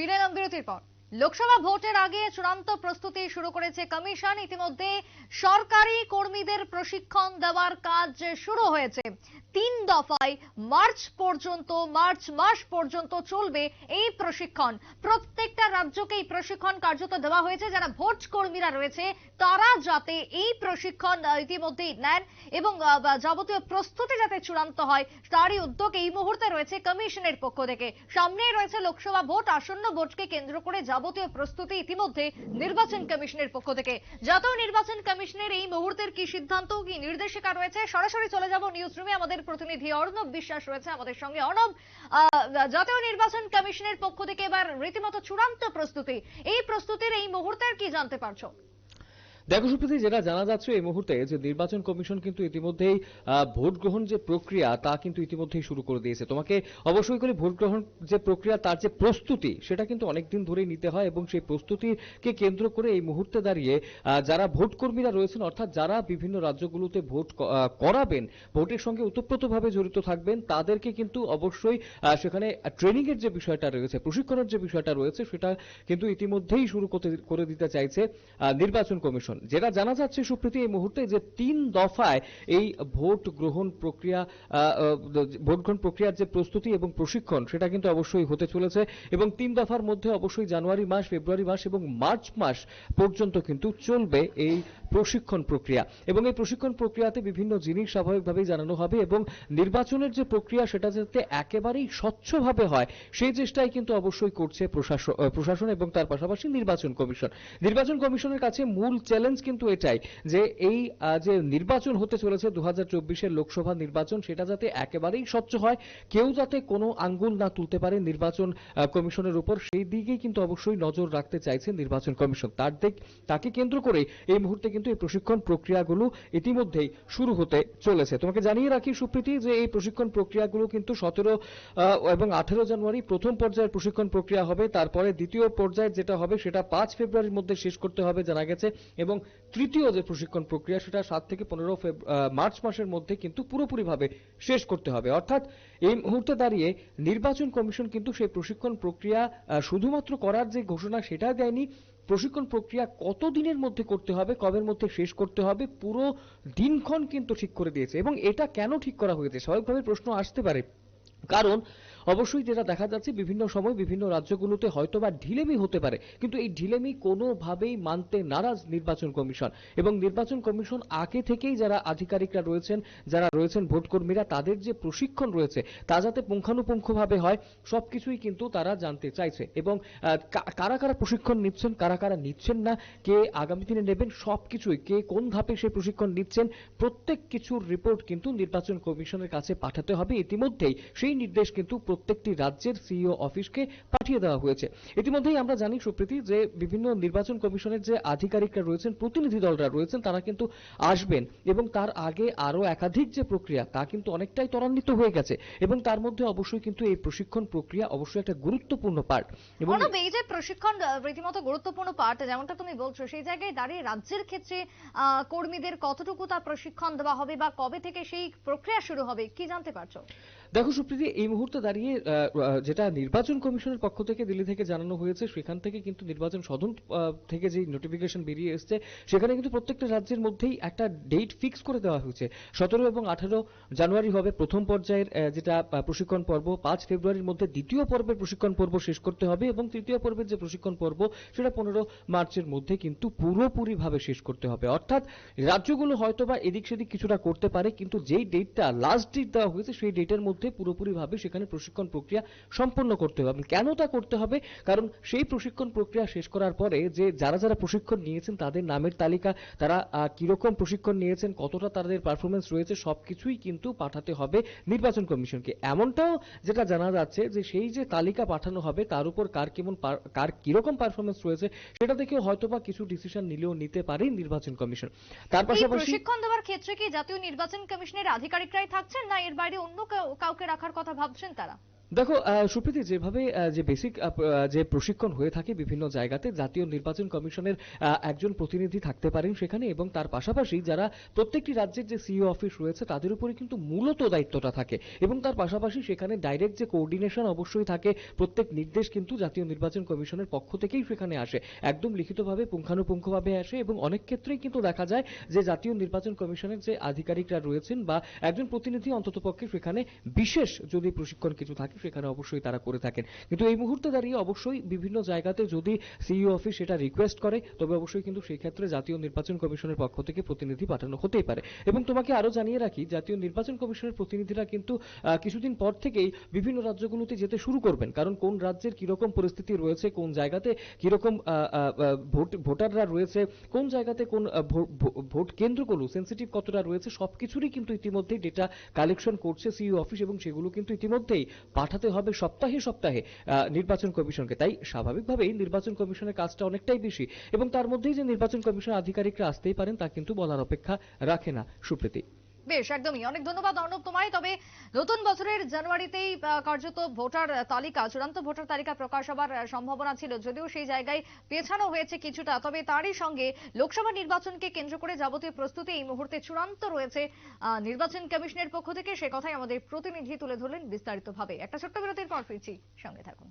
ফিরে এলাম বিরতির পর লোকসভা ভোটের আগে চূড়ান্ত প্রস্তুতি শুরু করেছে কমিশন। ইতিমধ্যে সরকারি কর্মীদের প্রশিক্ষণ দেওয়ার কাজ শুরু হয়েছে। তিন দফায় মার্চ পর্যন্ত, মার্চ মাস পর্যন্ত চলবে এই প্রশিক্ষণ। প্রত্যেকটা রাজ্যকে এই প্রশিক্ষণ কার্যত দেওয়া হয়েছে। যারা ভোট কর্মীরা রয়েছে, তারা যাতে এই প্রশিক্ষণ ইতিমধ্যেই নেন এবং যাবতীয় প্রস্তুতি যাতে চূড়ান্ত হয়, তারই উদ্যোগ এই মুহূর্তে রয়েছে কমিশনের পক্ষ থেকে। সামনেই রয়েছে লোকসভা ভোট। আসন্ন ভোটকে কেন্দ্র করে যাবতীয় প্রস্তুতি ইতিমধ্যে নির্বাচন কমিশনের পক্ষ থেকে। জাতীয় নির্বাচন কমিশনের এই মুহূর্তের কি সিদ্ধান্ত, কি নির্দেশিকা রয়েছে? সরাসরি চলে যাব নিউজ রুমে আমাদের প্রতিনিধি অর্ণব বিশ্বাস রয়েছে আমাদের সঙ্গে। অর্ণব জাতীয় নির্বাচন কমিশনের পক্ষ থেকে এবার রীতিমতো চূড়ান্ত প্রস্তুতি। এই প্রস্তুতির এই মুহূর্তের কি জানতে পারছ? দেখো সুপ্রীতি, যেটা জানা যাচ্ছে এই মুহূর্তে যে নির্বাচন কমিশন কিন্তু ইতিমধ্যেই ভোট গ্রহণ যে প্রক্রিয়া, তা কিন্তু ইতিমধ্যেই শুরু করে দিয়েছে। তোমাকে অবশ্যই করে ভোট গ্রহণ যে প্রক্রিয়া, তার যে প্রস্তুতি, সেটা কিন্তু অনেকদিন ধরেই নিতে হয় এবং সেই প্রস্তুতিকে কেন্দ্র করে এই মুহূর্তে দাঁড়িয়ে যারা ভোট কর্মীরা রয়েছেন, অর্থাৎ যারা বিভিন্ন রাজ্যগুলোতে ভোট করাবেন, ভোটের সঙ্গে ওতপ্রোতভাবে জড়িত থাকবেন, তাদেরকে কিন্তু অবশ্যই সেখানে ট্রেনিং এর যে বিষয়টা রয়েছে, প্রশিক্ষণের যে বিষয়টা রয়েছে, সেটা কিন্তু ইতিমধ্যেই শুরু করতে, করে দিতে চাইছে নির্বাচন কমিশন। যেটা জানা যাচ্ছে সুপ্রীতি, এই মুহূর্তে যে তিন দফায় এই ভোট গ্রহণ প্রক্রিয়া ভোট গ্রহণ প্রক্রিয়ার যে প্রস্তুতি এবং প্রশিক্ষণ, সেটা কিন্তু অবশ্যই হতে চলেছে এবং তিন দফার মধ্যে অবশ্যই জানুয়ারি মাস, ফেব্রুয়ারি মাস এবং মার্চ মাস পর্যন্ত কিন্তু চলবে এই প্রশিক্ষণ প্রক্রিয়া। এবং এই প্রশিক্ষণ প্রক্রিয়াতে বিভিন্ন জিনিস স্বাভাবিকভাবেই জানানো হবে এবং নির্বাচনের যে প্রক্রিয়া, সেটা যাতে একেবারেই স্বচ্ছভাবে হয়, সেই চেষ্টাই কিন্তু অবশ্যই করছে প্রশাসন প্রশাসন এবং তার পাশাপাশি নির্বাচন কমিশন। নির্বাচন কমিশনের কাছে মূল চ্যালেঞ্জ কিন্তু এটাই যে এই যে নির্বাচন হতে চলেছে দু হাজার লোকসভা নির্বাচন, সেটা যাতে একেবারেই স্বচ্ছ হয়, কেউ যাতে কোনো আঙ্গুল না তুলতে পারে নির্বাচন কমিশনের উপর, সেই দিকেই কিন্তু অবশ্যই নজর রাখতে চাইছে নির্বাচন কমিশন। তার দিক, তাকে কেন্দ্র করে এই মুহূর্তে কিন্তু এই প্রশিক্ষণ প্রক্রিয়াগুলো ইতিমধ্যেই শুরু হতে চলেছে। তোমাকে জানিয়ে রাখি সুপ্রীতি যে এই প্রশিক্ষণ প্রক্রিয়াগুলো কিন্তু সতেরো এবং আঠেরো জানুয়ারি প্রথম পর্যায়ের প্রশিক্ষণ প্রক্রিয়া হবে। তারপরে দ্বিতীয় পর্যায়ে যেটা হবে, সেটা পাঁচ ফেব্রুয়ারির মধ্যে শেষ করতে হবে, জানা গেছে। এবং তৃতীয় যে প্রশিক্ষণ প্রক্রিয়া, সেটা সাত থেকে পনেরো মার্চ মাসের মধ্যে কিন্তু পুরোপুরিভাবে শেষ করতে হবে। অর্থাৎ এই মুহূর্তে দাঁড়িয়ে নির্বাচন কমিশন কিন্তু সেই প্রশিক্ষণ প্রক্রিয়া শুধুমাত্র করার যে ঘোষণা সেটা দেয়নি। প্রশিক্ষণ প্রক্রিয়া কত দিনের মধ্যে করতে হবে, কবের মধ্যে শেষ করতে হবে, পুরো দিনক্ষণ কিন্তু ঠিক করে দিয়েছে। এবং এটা কেন ঠিক করা হয়েছে? স্বাভাবিকভাবে প্রশ্ন আসতে পারে। কারণ অবশ্যই যেটা দেখা যাচ্ছে, বিভিন্ন সময় বিভিন্ন রাজ্যগুলোতে হয়তো বা ঢিলেমি হতে পারে, কিন্তু এই ঢিলেমি কোনোভাবেই মানতে নারাজ নির্বাচন কমিশন। এবং নির্বাচন কমিশন আগে থেকেই যারা আধিকারিকরা রয়েছেন, যারা রয়েছেন ভোটকর্মীরা, তাদের যে প্রশিক্ষণ রয়েছে, তা যাতে পুঙ্খানুপুঙ্খভাবে হয়, সবকিছুই কিন্তু তারা জানতে চাইছে। এবং কারা কারা প্রশিক্ষণ নিচ্ছেন, কারা কারা নিচ্ছেন না, কে আগামী দিনে নেবেন, সবকিছুই, কে কোন ধাপে সেই প্রশিক্ষণ নিচ্ছেন, প্রত্যেক কিছুর রিপোর্ট কিন্তু নির্বাচন কমিশনের কাছে পাঠাতে হবে। ইতিমধ্যেই সেই নির্দেশ কিন্তু প্রত্যেকটি রাজ্যের সিইও অফিসকে পাঠিয়ে দেওয়া হয়েছে। ইতিমধ্যেই আমরা জানি, সুপ্রীতি, যে বিভিন্ন নির্বাচন কমিশনের যে আধিকারিকরা রয়েছেন, প্রতিনিধি দলরা রয়েছেন, তারা কিন্তু আসবেন এবং তার আগে আরও একাধিক যে প্রক্রিয়া, তা কিন্তু অনেকটাই ত্বরান্বিত হয়ে গেছে এবং তার মধ্যে অবশ্যই কিন্তু এই প্রশিক্ষণ প্রক্রিয়া অবশ্যই একটা গুরুত্বপূর্ণ পার্ট এবং এই যে প্রশিক্ষণ রীতিমতো গুরুত্বপূর্ণ পার্ট যেমনটা তুমি বলছো, সেই জায়গায় দাঁড়িয়ে রাজ্যের ক্ষেত্রে কর্মীদের কতটুকু তা প্রশিক্ষণ দেওয়া হবে বা কবে থেকে সেই প্রক্রিয়া শুরু হবে, কি জানতে পারছ? দেখো সুপ্রীতি, এই মুহূর্তে দাঁড়িয়ে যেটা নির্বাচন কমিশনের পক্ষ থেকে দিল্লি থেকে জানানো হয়েছে, সেখান থেকে কিন্তু নির্বাচন সদন থেকে যে নোটিফিকেশন বেরিয়ে এসেছে, সেখানে কিন্তু প্রত্যেকটা রাজ্যের মধ্যেই একটা ডেট ফিক্স করে দেওয়া হয়েছে। সতেরো এবং আঠারো জানুয়ারি হবে প্রথম পর্যায়ের যেটা প্রশিক্ষণ পর্ব। পাঁচ ফেব্রুয়ারির মধ্যে দ্বিতীয় পর্বের প্রশিক্ষণ পর্ব শেষ করতে হবে এবং তৃতীয় পর্বের যে প্রশিক্ষণ পর্ব, সেটা পনেরো মার্চের মধ্যে কিন্তু পুরোপুরিভাবে শেষ করতে হবে। অর্থাৎ রাজ্যগুলো হয়তোবা এদিক সেদিক কিছুটা করতে পারে, কিন্তু যেই ডেটটা লাস্ট ডেট দেওয়া হয়েছে, সেই ডেটের মধ্যে পুরোপুরিভাবে সেখানে প্রশিক্ষণ প্রক্রিয়া সম্পন্ন করতে হবে। কেন তা করতে হবে? কারণ সেই প্রশিক্ষণ প্রক্রিয়া শেষ করার পরে যে যারা যারা প্রশিক্ষণ নিয়েছেন তাদের নামের তালিকা তারা কীরকম প্রশিক্ষণ নিয়েছেন কতটা তাদের পারফরমেন্স রয়েছে সবকিছুই কিন্তু পাঠাতে হবে নির্বাচন কমিশনকে। এমনটাও যেটা জানা যাচ্ছে যে সেই যে তালিকা পাঠানো হবে তার উপর কার কেমন কার কীরকম পারফরমেন্স রয়েছে সেটা থেকেও হয়তোবা কিছু ডিসিশন নিলেও নিতে পারে নির্বাচন কমিশন। তার পাশাপাশি প্রশিক্ষণ দেওয়ার ক্ষেত্রে কি জাতীয় নির্বাচন কমিশনের আধিকারিকরাই থাকছেন না এর বাইরে অন্য কেউ- কাউকে রাখার কথা ভাবছেন তারা? দেখো সুপ্রীতি, যেভাবে যে বেসিক যে প্রশিক্ষণ হয়ে থাকে বিভিন্ন জায়গাতে, জাতীয় নির্বাচন কমিশনের একজন প্রতিনিধি থাকতে পারেন সেখানে এবং তার পাশাপাশি যারা প্রত্যেকটি রাজ্যের যে সিইও অফিস রয়েছে, তাদের উপরে কিন্তু মূলত দায়িত্বটা থাকে এবং তার পাশাপাশি সেখানে ডাইরেক্ট যে কোঅর্ডিনেশন অবশ্যই থাকে, প্রত্যেক নির্দেশ কিন্তু জাতীয় নির্বাচন কমিশনের পক্ষ থেকেই সেখানে আসে। একদম লিখিতভাবে, পুঙ্খানুপুঙ্খভাবে আসে এবং অনেক ক্ষেত্রেই কিন্তু দেখা যায় যে জাতীয় নির্বাচন কমিশনের যে আধিকারিকরা রয়েছেন বা একজন প্রতিনিধি অন্ততপক্ষে সেখানে বিশেষ যদি প্রশিক্ষণ কিছু থাকে সেখানে অবশ্যই তারা করে থাকেন। কিন্তু এই মুহূর্তে দাঁড়িয়ে অবশ্যই বিভিন্ন জায়গাতে যদি সিইও অফিস সেটা রিকোয়েস্ট করে, তবে অবশ্যই কিন্তু সেই ক্ষেত্রে জাতীয় নির্বাচন কমিশনের পক্ষ থেকে প্রতিনিধি পাঠানো হতেই পারে। এবং তোমাকে আরও জানিয়ে রাখি, জাতীয় নির্বাচন কমিশনের প্রতিনিধিরা কিন্তু কিছুদিন পর থেকেই বিভিন্ন রাজ্যগুলোতে যেতে শুরু করবেন। কারণ কোন রাজ্যের কীরকম পরিস্থিতি রয়েছে, কোন জায়গাতে কীরকম ভোটাররা রয়েছে, কোন জায়গাতে কোন ভোট কেন্দ্রগুলো সেন্সিটিভ কতটা রয়েছে, সবকিছুরই কিন্তু ইতিমধ্যেই ডেটা কালেকশন করছে সিইও অফিস এবং সেগুলো কিন্তু ইতিমধ্যেই পাঠাতে হবে সপ্তাহে সপ্তাহে নির্বাচন কমিশনকে। তাই স্বাভাবিকভাবেই নির্বাচন কমিশনের কাজটা অনেকটাই বেশি এবং তার মধ্যেই যে নির্বাচন কমিশন আধিকারিকরা আসতেই পারেন তা কিন্তু বলার অপেক্ষা রাখে না সুপ্রীতি। বেশ, একদমই। অনেক ধন্যবাদ অর্ণব তোমায়। তবে নতুন বছরের জানুয়ারিতেই কার্যত ভোটার তালিকা, চূড়ান্ত ভোটার তালিকা প্রকাশ হবার সম্ভাবনা ছিল। যদিও সেই জায়গায় পেছানো হয়েছে কিছুটা, তবে তারই সঙ্গে লোকসভা নির্বাচনকে কেন্দ্র করে যাবতীয় প্রস্তুতি এই মুহূর্তে চূড়ান্ত রয়েছে। নির্বাচন কমিশনের পক্ষ থেকে সে কথাই আমাদের প্রতিনিধি তুলে ধরলেন বিস্তারিতভাবে। একটা ছোট্ট বিরতির পর ফিরছি। সঙ্গে থাকুন।